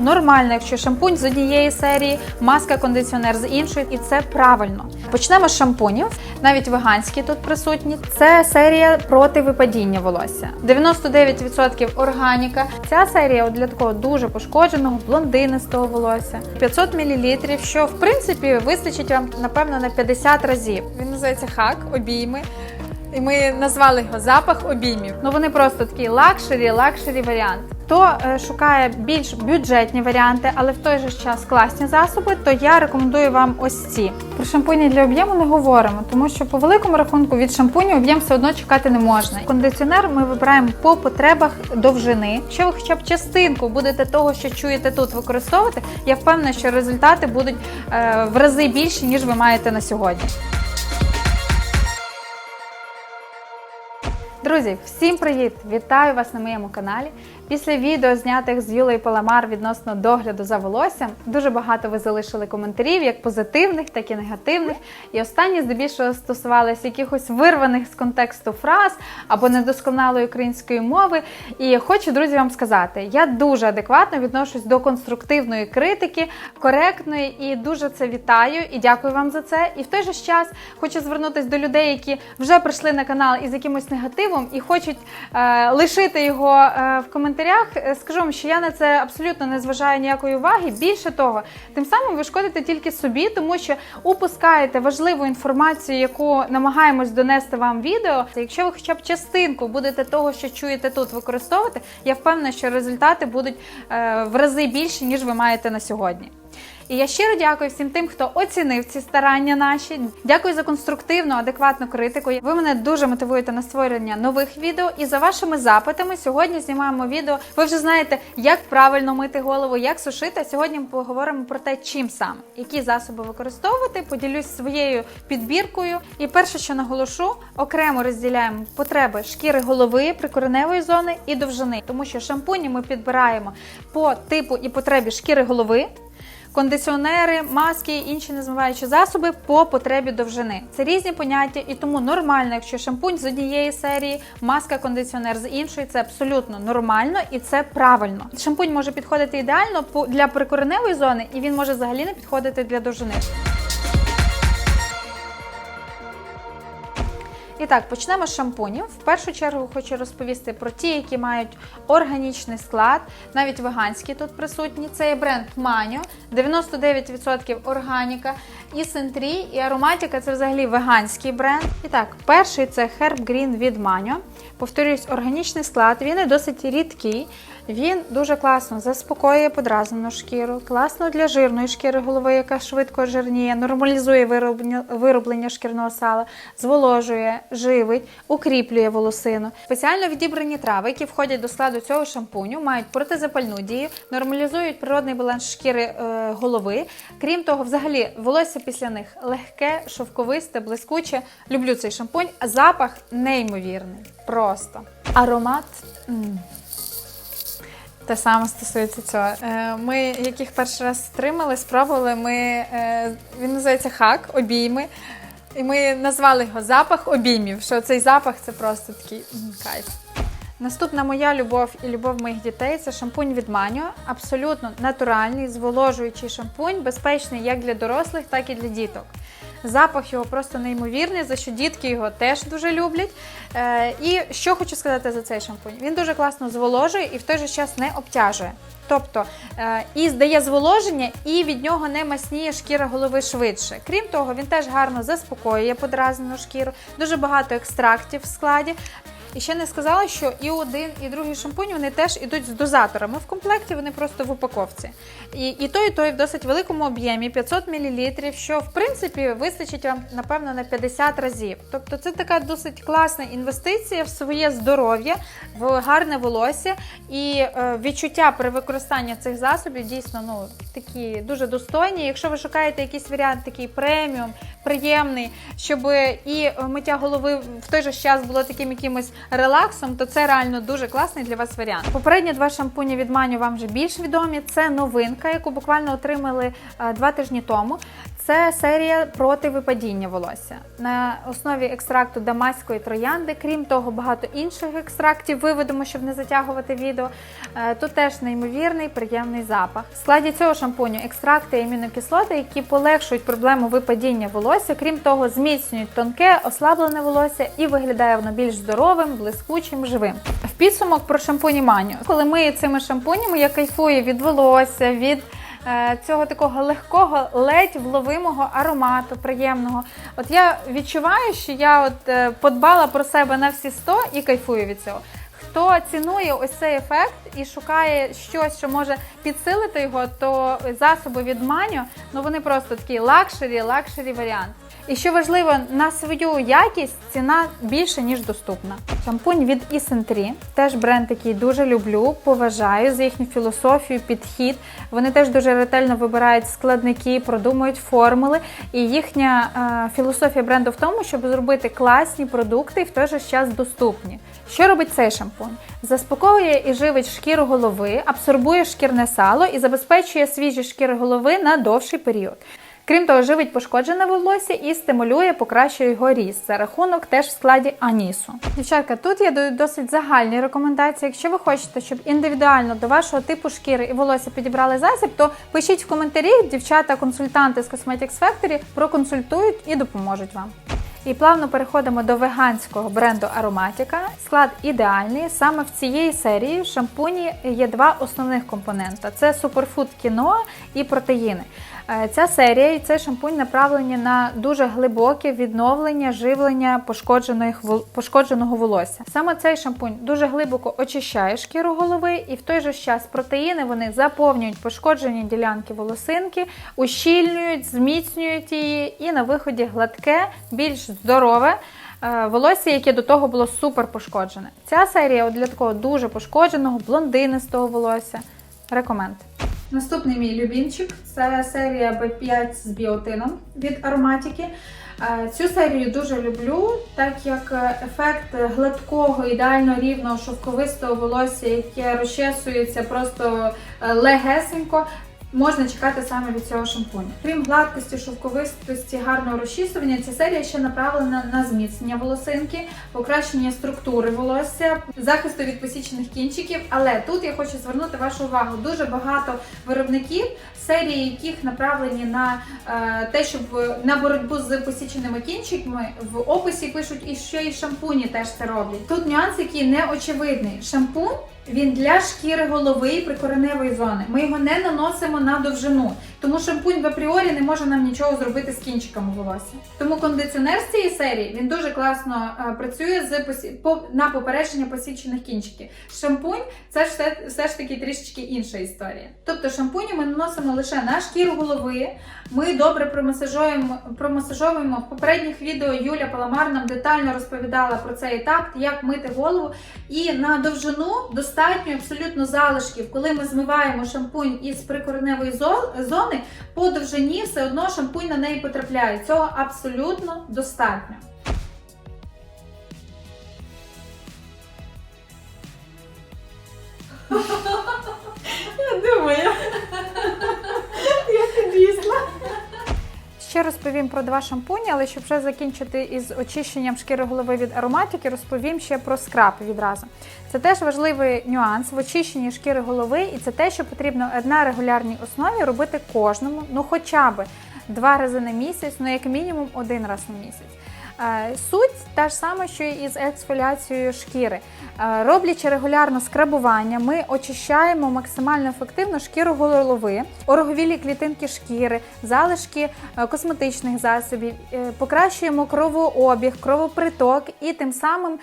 Нормально, якщо шампунь з однієї серії, маска, кондиціонер з іншої, і це правильно. Почнемо з шампунів, навіть веганські тут присутні. Це серія проти випадіння волосся. 99% органіка. Ця серія для такого дуже пошкодженого, блондинистого волосся. 500 мл, що в принципі вистачить вам напевно на 50 разів. Він називається хак, обійми. І ми назвали його запах обіймів. Ну вони просто такі лакшері, лакшері варіант. Хто е, шукає більш бюджетні варіанти, але в той же час класні засоби, то я рекомендую вам ось ці. Про шампуні для об'єму не говоримо, тому що по великому рахунку від шампуню об'єм все одно чекати не можна. Кондиціонер ми вибираємо по потребах довжини. Якщо ви хоча б частинку будете того, що чуєте тут, використовувати, я впевнена, що результати будуть е, в рази більші, ніж ви маєте на сьогодні. Друзі, всім привіт! Вітаю вас на моєму каналі. Після відео, знятих з Юлею Паламар відносно догляду за волоссям, дуже багато ви залишили коментарів, як позитивних, так і негативних. І останні здебільшого стосувалися якихось вирваних з контексту фраз або недосконалої української мови. І хочу, друзі, вам сказати, я дуже адекватно відношусь до конструктивної критики, коректної і дуже це вітаю і дякую вам за це. І в той же час хочу звернутися до людей, які вже прийшли на канал із якимось негативом і хочуть е, лишити його е, в коментарях. Е, Скажу вам, що я на це абсолютно не зважаю ніякої уваги. Більше того, тим самим ви шкодите тільки собі, тому що упускаєте важливу інформацію, яку намагаємось донести вам відео. Якщо ви хоча б частинку будете того, що чуєте тут, використовувати, я впевнена, що результати будуть е, в рази більші, ніж ви маєте на сьогодні. І я щиро дякую всім тим, хто оцінив ці старання наші. Дякую за конструктивну, адекватну критику. Ви мене дуже мотивуєте на створення нових відео. І за вашими запитами сьогодні знімаємо відео. Ви вже знаєте, як правильно мити голову, як сушити. Сьогодні ми поговоримо про те, чим саме, які засоби використовувати. Поділюсь своєю підбіркою. І перше, що наголошу, окремо розділяємо потреби шкіри голови, прикореневої зони і довжини, тому що шампуні ми підбираємо по типу і потребі шкіри голови кондиціонери, маски і інші незмиваючі засоби по потребі довжини. Це різні поняття, і тому нормально, якщо шампунь з однієї серії, маска, кондиціонер з іншої, це абсолютно нормально і це правильно. Шампунь може підходити ідеально для прикореневої зони, і він може взагалі не підходити для довжини. І так, почнемо з шампунів. В першу чергу хочу розповісти про ті, які мають органічний склад, навіть веганські тут присутні. Це є бренд Маньо, 99% органіка, і Сентрі, і ароматика це взагалі веганський бренд. І так, перший це Herb Green від Manio. Повторюсь, органічний склад, він і досить рідкий. Він дуже класно заспокоює подразнену шкіру, класно для жирної шкіри голови, яка швидко жирніє, нормалізує вироблення, шкірного сала, зволожує, живить, укріплює волосину. Спеціально відібрані трави, які входять до складу цього шампуню, мають протизапальну дію, нормалізують природний баланс шкіри е, голови. Крім того, взагалі волосся після них легке, шовковисте, блискуче. Люблю цей шампунь, а запах неймовірний. Просто аромат. м. Те саме стосується цього. Е, Ми, яких перший раз стримали, спробували. Ми, е, він називається хак, обійми. І ми назвали його запах обіймів. Що цей запах це просто такий кайф. Наступна моя любов і любов моїх дітей це шампунь від Маньо. Абсолютно натуральний, зволожуючий шампунь, безпечний як для дорослих, так і для діток. Запах його просто неймовірний, за що дітки його теж дуже люблять. Е, і що хочу сказати за цей шампунь? Він дуже класно зволожує і в той же час не обтяжує. Тобто е, і здає зволоження, і від нього не масніє шкіра голови швидше. Крім того, він теж гарно заспокоює подразнену шкіру, дуже багато екстрактів в складі. І ще не сказала, що і один, і другий шампунь вони теж ідуть з дозаторами в комплекті, вони просто в упаковці. І, і той, і той в досить великому об'ємі 500 мл, що в принципі вистачить вам, напевно, на 50 разів. Тобто це така досить класна інвестиція в своє здоров'я, в гарне волосся і е, відчуття при використанні цих засобів дійсно ну, такі дуже достойні. Якщо ви шукаєте якийсь варіант такий преміум, приємний, щоб і миття голови в той же час було таким якимось релаксом, то це реально дуже класний для вас варіант. Попередні два шампуні від Маню вам вже більш відомі. Це новинка, яку буквально отримали е, два тижні тому. Це серія проти випадіння волосся на основі екстракту дамаської троянди. Крім того, багато інших екстрактів виведемо, щоб не затягувати відео. Е, Тут теж неймовірний приємний запах. В складі цього шампуню екстракти і амінокислоти, які полегшують проблему випадіння волосся. Крім того, зміцнюють тонке, ослаблене волосся і виглядає воно більш здоровим, блискучим, живим. В підсумок про шампуні Маню. Коли мию цими шампунями, я кайфую від волосся, від е, цього такого легкого, ледь вловимого аромату, приємного. От я відчуваю, що я от е, подбала про себе на всі 100 і кайфую від цього. Хто цінує ось цей ефект і шукає щось, що може підсилити його, то засоби від Маню, ну вони просто такі лакшері, лакшері варіант. І що важливо, на свою якість ціна більше ніж доступна. Шампунь від Isentry, теж бренд, який дуже люблю, поважаю за їхню філософію, підхід. Вони теж дуже ретельно вибирають складники, продумують формули. І їхня е, філософія бренду в тому, щоб зробити класні продукти і в той же час доступні. Що робить цей шампунь? Заспокоює і живить шкіру голови, абсорбує шкірне сало і забезпечує свіжі шкіри голови на довший період. Крім того, живить пошкоджене волосся і стимулює, покращує його ріст за рахунок теж в складі анісу. Дівчатка, тут є даю досить загальні рекомендації. Якщо ви хочете, щоб індивідуально до вашого типу шкіри і волосся підібрали засіб, то пишіть в коментарі, дівчата-консультанти з Cosmetics Factory проконсультують і допоможуть вам. І плавно переходимо до веганського бренду Aromatica. Склад ідеальний. Саме в цієї серії в шампуні є два основних компонента: це суперфуд кіноа і протеїни. Е, Ця серія і цей шампунь направлені на дуже глибоке відновлення живлення пошкодженого волосся. Саме цей шампунь дуже глибоко очищає шкіру голови, і в той же час протеїни вони заповнюють пошкоджені ділянки волосинки, ущільнюють, зміцнюють її, і на виході гладке, більш здорове. е, Волосся, яке до того було супер пошкоджене. Ця серія для такого дуже пошкодженого, блондинистого волосся. Рекоменд. Наступний мій любімчик це серія B5 з біотином від ароматики. Е, Цю серію дуже люблю, так як е, ефект гладкого, ідеально рівного шовковистого волосся, яке розчесується просто легесенько. Можна чекати саме від цього шампуня. Крім гладкості, шовковистості, гарного розчісування, ця серія ще направлена на зміцнення волосинки, покращення структури волосся, захисту від посічених кінчиків. Але тут я хочу звернути вашу увагу. Дуже багато виробників, серії яких направлені на е, те, щоб на боротьбу з посіченими кінчиками, в описі пишуть і що і шампуні теж це роблять. Тут нюанс, який не очевидний. Шампунь він для шкіри голови і прикореневої зони. Ми його не наносимо на довжину, тому шампунь в апріорі не може нам нічого зробити з кінчиками волосся. Тому кондиціонер з цієї серії він дуже класно е, працює з посі... по... на попередження посічених кінчиків. Шампунь це все, все ж таки трішечки інша історія. Тобто шампуні ми наносимо лише на шкіру голови. Ми добре промасажуємо, промасажовуємо. В попередніх відео Юля Паламар нам детально розповідала про цей етап, як мити голову. І на довжину достатньо абсолютно залишків. Коли ми змиваємо шампунь із прикореневої зони, по довжині все одно шампунь на неї потрапляє. Цього абсолютно достатньо. Я думаю, я підвісла. Ще розповім про два шампуні, але щоб вже закінчити із очищенням шкіри голови від ароматики, розповім ще про скраб відразу. Це теж важливий нюанс в очищенні шкіри голови, і це те, що потрібно на регулярній основі робити кожному, ну хоча б два рази на місяць, ну як мінімум один раз на місяць. Е, Суть та ж сама, що і з ексфоліацією шкіри. Е, Роблячи регулярно скрабування, ми очищаємо максимально ефективно шкіру голови, ороговілі клітинки шкіри, залишки е, косметичних засобів, покращуємо кровообіг, кровоприток і тим самим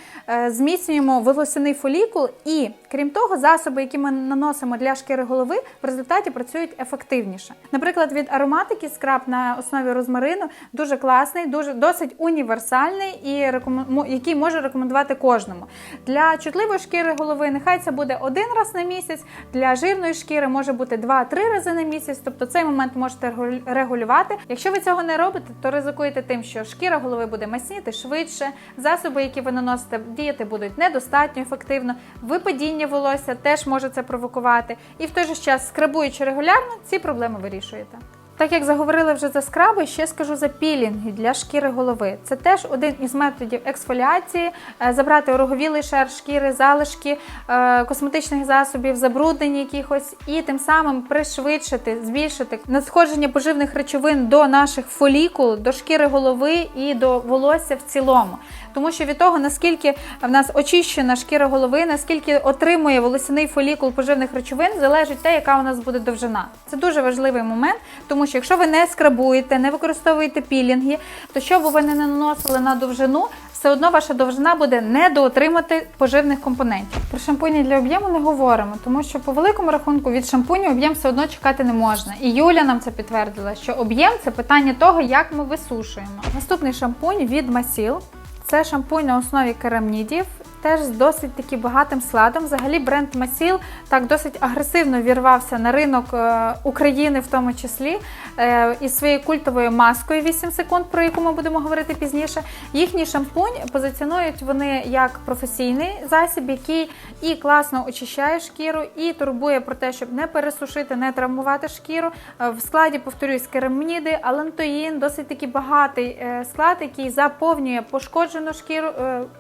зміцнюємо волосяний фолікул. І крім того, засоби, які ми наносимо для шкіри голови, в результаті працюють ефективніше. Наприклад, від ароматики скраб на основі розмарину дуже класний, дуже досить універсальний універсальний і рекомен- який може рекомендувати кожному. Для чутливої шкіри голови нехай це буде один раз на місяць, для жирної шкіри може бути 2-3 рази на місяць. Тобто цей момент можете регулювати. Якщо ви цього не робите, то ризикуєте тим, що шкіра голови буде масніти швидше, засоби, які ви наносите, діяти будуть недостатньо ефективно. Випадіння волосся теж може це провокувати. І в той же час, скрабуючи регулярно, ці проблеми вирішуєте. Так як заговорили вже за скраби, ще скажу за пілінги для шкіри голови. Це теж один із методів ексфоліації, е, забрати ороговілий шар шкіри, залишки е, косметичних засобів, забруднення якихось, і тим самим пришвидшити, збільшити надходження поживних речовин до наших фолікул, до шкіри голови і до волосся в цілому. Тому що від того, наскільки в нас очищена шкіра голови, наскільки отримує волосяний фолікул поживних речовин, залежить те, яка у нас буде довжина. Це дуже важливий момент, тому що якщо ви не скрабуєте, не використовуєте пілінги, то що б ви не наносили на довжину, все одно ваша довжина буде недоотримати поживних компонентів. Про шампуні для об'єму не говоримо, тому що по великому рахунку від шампуню об'єм все одно чекати не можна. І Юля нам це підтвердила, що об'єм це питання того, як ми висушуємо. Наступний шампунь від Масіл. Це шампунь на основі керамнідів, теж з досить таки багатим складом. Взагалі бренд Масіл так досить агресивно вірвався на ринок е, України, в тому числі, е, із своєю культовою маскою 8 секунд, про яку ми будемо говорити пізніше. Їхній шампунь позиціонують вони як професійний засіб, який і класно очищає шкіру, і турбує про те, щоб не пересушити, не травмувати шкіру. Е, В складі повторюсь керамніди, алантоїн, досить таки багатий склад, який заповнює пошкоджену шкіру,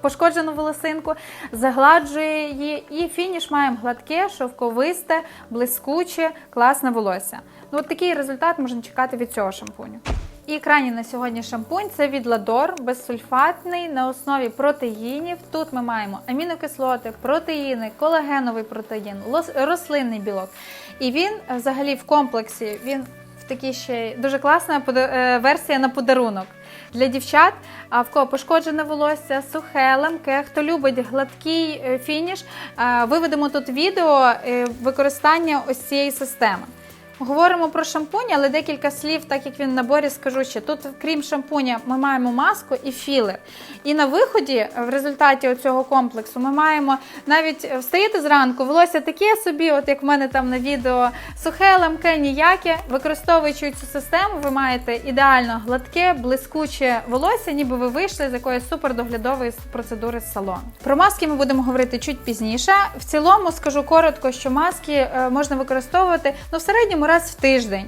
пошкоджену волосинку, загладжує її, і фініш маємо гладке, шовковисте, блискуче, класне волосся. Ну, от такий результат можна чекати від цього шампуню. І крайній на сьогодні шампунь це від Ладор, безсульфатний на основі протеїнів. Тут ми маємо амінокислоти, протеїни, колагеновий протеїн, рослинний білок. І він е, взагалі в комплексі він в такій ще дуже класна е, версія на подарунок. Для дівчат, в кого пошкоджене волосся, сухе, ламке, хто любить гладкий е, фініш, е, виведемо тут відео е, використання ось цієї системи. Говоримо про шампунь, але декілька слів, так як він в наборі, скажу ще. Тут, крім шампуня, ми маємо маску і філер. І на виході, в результаті цього комплексу, ми маємо навіть встаєте зранку, волосся таке собі, от як в мене там на відео, сухе, ламке, ніяке. Використовуючи цю систему, ви маєте ідеально гладке, блискуче волосся, ніби ви вийшли з якоїсь супердоглядової процедури салону. Про маски ми будемо говорити чуть пізніше. В цілому скажу коротко, що маски е, можна використовувати ну, в середньому раз в тиждень.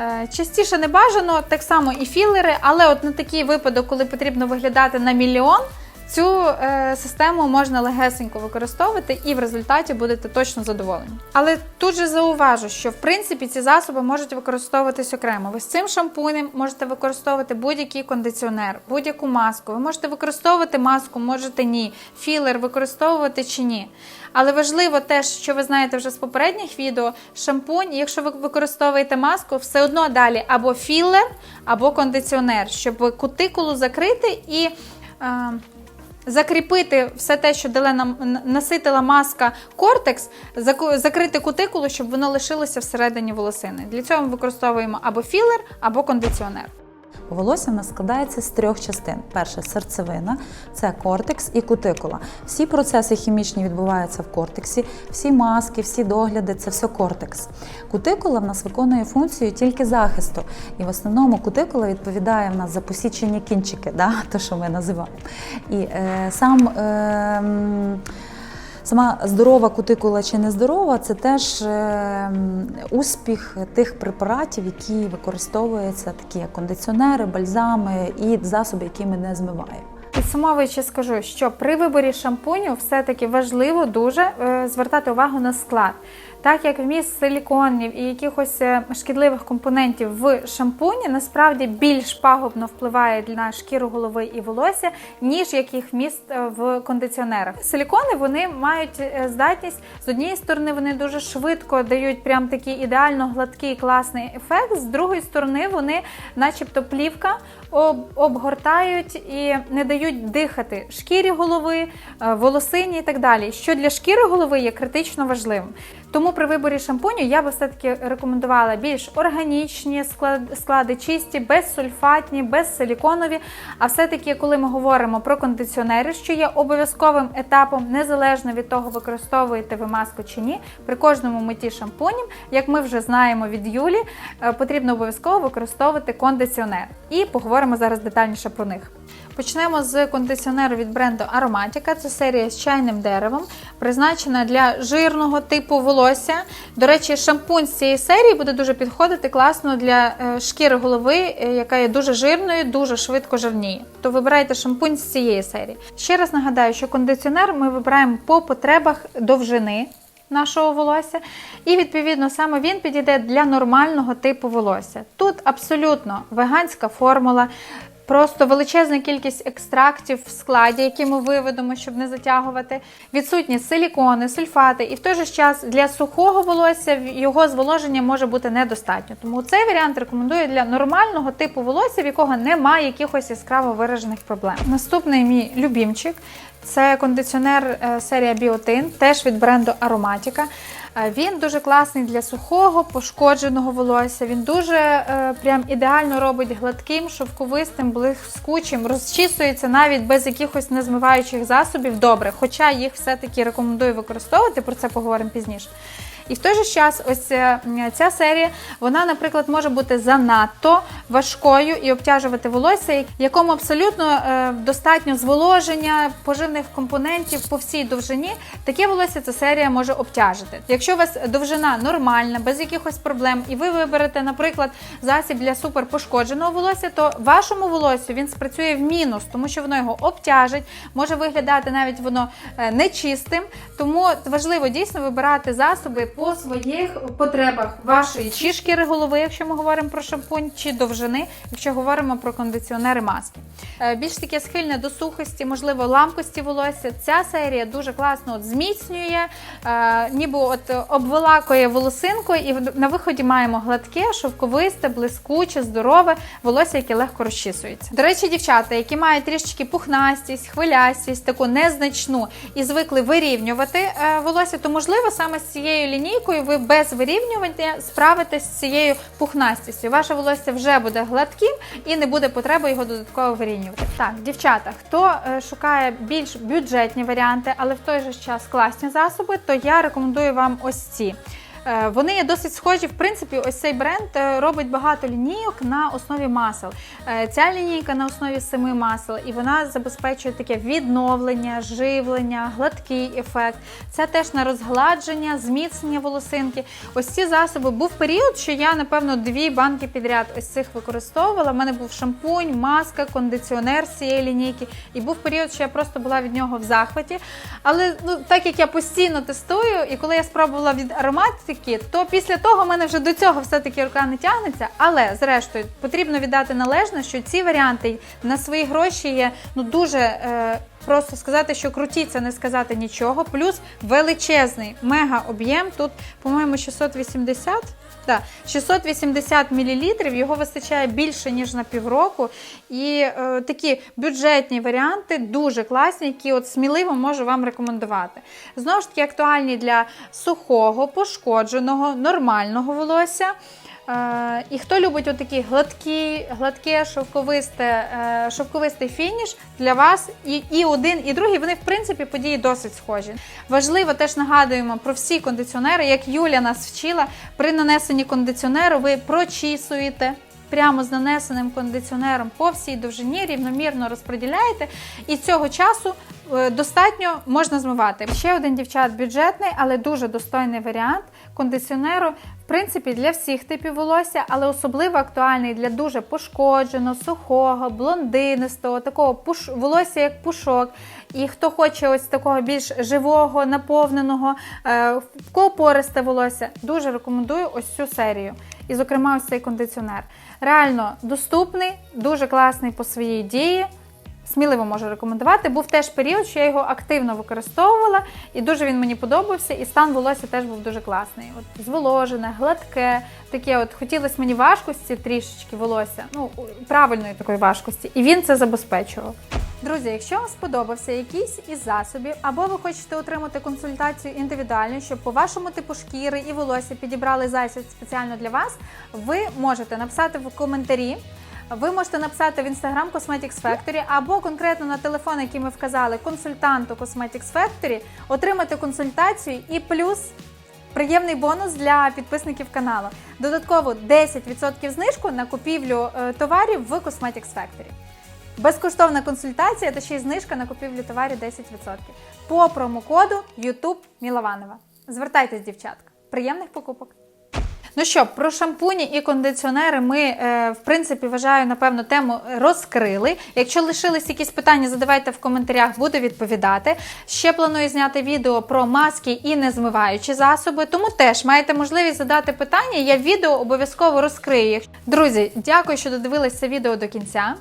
Е, Частіше не бажано, так само і філери, але от на такий випадок, коли потрібно виглядати на мільйон, цю е, систему можна легесенько використовувати і в результаті будете точно задоволені. Але тут же зауважу, що в принципі ці засоби можуть використовуватись окремо. Ви з цим шампунем можете використовувати будь-який кондиціонер, будь-яку маску. Ви можете використовувати маску, можете ні. Філер використовувати чи ні. Але важливо те, що ви знаєте вже з попередніх відео, шампунь, якщо ви використовуєте маску, все одно далі або філер, або кондиціонер, щоб кутикулу закрити і. Е, Закріпити все те, що дала нам наситила маска кортекс, закрити кутикулу, щоб воно лишилося всередині волосини. Для цього ми використовуємо або філер, або кондиціонер. Волосся в нас складається з трьох частин: перша серцевина, це кортекс і кутикула. Всі процеси хімічні відбуваються в кортексі, всі маски, всі догляди це все кортекс. Кутикула в нас виконує функцію тільки захисту. І в основному кутикула відповідає в нас за посічені кінчики, да? те, що ми називаємо. І е, сам. Е, Сама здорова кутикула чи нездорова це теж е, успіх тих препаратів, які використовуються, такі як кондиціонери, бальзами і засоби, які ми не змиваємо. Підсумовуючи, скажу, що при виборі шампуню все-таки важливо дуже е, звертати увагу на склад. Так як вміст силіконів і якихось е, шкідливих компонентів в шампуні насправді більш пагубно впливає на шкіру голови і волосся, ніж яких вміст е, в кондиціонерах. Силікони вони мають е, здатність з однієї сторони, вони дуже швидко дають прям такий ідеально гладкий класний ефект. З другої сторони, вони, начебто, плівка, об- обгортають і не дають дихати шкірі голови, волосині і так далі, що для шкіри голови є критично важливим. Тому при виборі шампуню я би все-таки рекомендувала більш органічні склад- склади, чисті, безсульфатні, безсиліконові. А все-таки, коли ми говоримо про кондиціонери, що є обов'язковим етапом, незалежно від того, використовуєте ви маску чи ні, при кожному митті шампунем, як ми вже знаємо від Юлі, е, потрібно обов'язково використовувати кондиціонер. І поговоримо зараз детальніше про них. Почнемо з кондиціонеру від бренду Aromatica. Це серія з чайним деревом, призначена для жирного типу волосся. До речі, шампунь з цієї серії буде дуже підходити класно для е, шкіри голови, е, яка є дуже жирною, дуже швидко жирніє. То вибирайте шампунь з цієї серії. Ще раз нагадаю, що кондиціонер ми вибираємо по потребах довжини. Нашого волосся, і відповідно саме він підійде для нормального типу волосся. Тут абсолютно веганська формула, Просто величезна кількість екстрактів в складі, які ми виведемо, щоб не затягувати. Відсутні силікони, сульфати, і в той же час для сухого волосся його зволоження може бути недостатньо. Тому цей варіант рекомендую для нормального типу волосся, в якого немає якихось яскраво виражених проблем. Наступний мій любімчик це кондиціонер е, серія Біотин, теж від бренду Aromatica. Він дуже класний для сухого, пошкодженого волосся. Він дуже е, прям ідеально робить гладким, шовковистим, блискучим, розчісується навіть без якихось незмиваючих засобів. Добре, хоча їх все-таки рекомендую використовувати, про це поговоримо пізніше. І в той же час, ось е, ця серія, вона, наприклад, може бути занадто важкою і обтяжувати волосся, якому абсолютно е, достатньо зволоження поживних компонентів по всій довжині. Таке волосся ця серія може обтяжити. Якщо у вас довжина нормальна, без якихось проблем, і ви виберете, наприклад, засіб для суперпошкодженого волосся, то вашому волосю він спрацює в мінус, тому що воно його обтяжить, може виглядати навіть воно е, нечистим. Тому важливо дійсно вибирати засоби по своїх потребах вашої чи шкіри голови, якщо ми говоримо про шампунь, чи довжини, якщо говоримо про кондиціонери маски. Е, Більш таке схильне до сухості, можливо, ламкості волосся. Ця серія дуже класно от зміцнює, е, ніби от обволакує волосинкою, і на виході маємо гладке, шовковисте, блискуче, здорове волосся, яке легко розчісується. До речі, дівчата, які мають трішечки пухнастість, хвилястість, таку незначну і звикли вирівнювати е, волосся, то можливо саме з цією лінійкою ви без вирівнювання справитесь з цією пухнастістю. Ваше волосся вже буде гладким і не буде потреби його додатково вирівнювати. Так, дівчата, хто е, шукає більш бюджетні варіанти, але в той же час класні засоби, то я рекомендую вам ось ці. Е, Вони є досить схожі. В принципі, ось цей бренд е, робить багато лінійок на основі масел. Е, Ця лінійка на основі семи масел, і вона забезпечує таке відновлення, живлення, гладкий ефект. Це теж на розгладження, зміцнення волосинки. Ось ці засоби був період, що я, напевно, дві банки підряд ось цих використовувала. У мене був шампунь, маска, кондиціонер з цієї лінійки. І був період, що я просто була від нього в захваті. Але ну, так як я постійно тестую, і коли я спробувала від ароматики, то після того в мене вже до цього все-таки рука не тягнеться. Але зрештою потрібно віддати належне, що ці варіанти на свої гроші є ну дуже. Е, Просто сказати, що круті, це не сказати нічого. Плюс величезний мега об'єм. Тут, по-моєму, 680. Да, 680 мл, його вистачає більше ніж на півроку. І е, такі бюджетні варіанти дуже класні, які от сміливо можу вам рекомендувати. Знову ж таки, актуальні для сухого, пошкодженого, нормального волосся. І хто любить отакий гладкий, гладке, шовковисте, е, шовковистий фініш для вас, і, і один, і другий, вони в принципі події досить схожі. Важливо теж нагадуємо про всі кондиціонери, як Юля нас вчила, при нанесенні кондиціонеру ви прочісуєте. Прямо з нанесеним кондиціонером по всій довжині рівномірно розподіляєте, і цього часу е, достатньо можна змивати. Ще один дівчат бюджетний, але дуже достойний варіант кондиціонеру. Принципі, для всіх типів волосся, але особливо актуальний для дуже пошкодженого, сухого, блондинистого, такого пуш... волосся як пушок. І хто хоче ось такого більш живого, наповненого, е, кого волосся, дуже рекомендую ось цю серію. І, зокрема, ось цей кондиціонер. Реально доступний, дуже класний по своїй дії. Сміливо можу рекомендувати. Був теж період, що я його активно використовувала, і дуже він мені подобався, і стан волосся теж був дуже класний. От зволожене, гладке, таке от хотілося мені важкості трішечки волосся, ну правильної такої важкості, і він це забезпечував. Друзі, якщо вам сподобався якийсь із засобів, або ви хочете отримати консультацію індивідуально, щоб по вашому типу шкіри і волосся підібрали засіб спеціально для вас, ви можете написати в коментарі. Ви можете написати в Instagram Cosmetics Factory або конкретно на телефон, який ми вказали, консультанту Cosmetics Factory, отримати консультацію і плюс приємний бонус для підписників каналу. Додатково 10% знижку на купівлю е, товарів в Cosmetics Factory. Безкоштовна консультація та ще й знижка на купівлю товарів 10%. По промокоду YouTube Мілованова. Звертайтесь, дівчатка. Приємних покупок! Ну що, про шампуні і кондиціонери ми, е, в принципі, вважаю, напевно, тему розкрили. Якщо лишились якісь питання, задавайте в коментарях, буду відповідати. Ще планую зняти відео про маски і незмиваючі засоби, тому теж маєте можливість задати питання. Я відео обов'язково розкрию. їх. Друзі, дякую, що додивились це відео до кінця.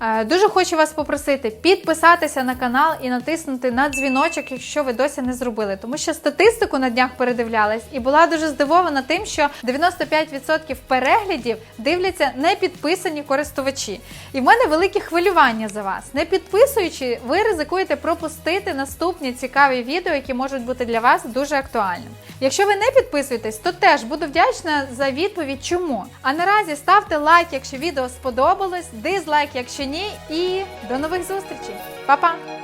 Е, Дуже хочу вас попросити підписатися на канал і натиснути на дзвіночок, якщо ви досі не зробили. Тому що статистику на днях передивлялась і була дуже здивована тим, що 95% переглядів дивляться не підписані користувачі. І в мене велике хвилювання за вас. Не підписуючи, ви ризикуєте пропустити наступні цікаві відео, які можуть бути для вас дуже актуальними. Якщо ви не підписуєтесь, то теж буду вдячна за відповідь, чому. А наразі ставте лайк, якщо відео сподобалось, дизлайк, якщо ні, і до нових зустрічей. Па-па!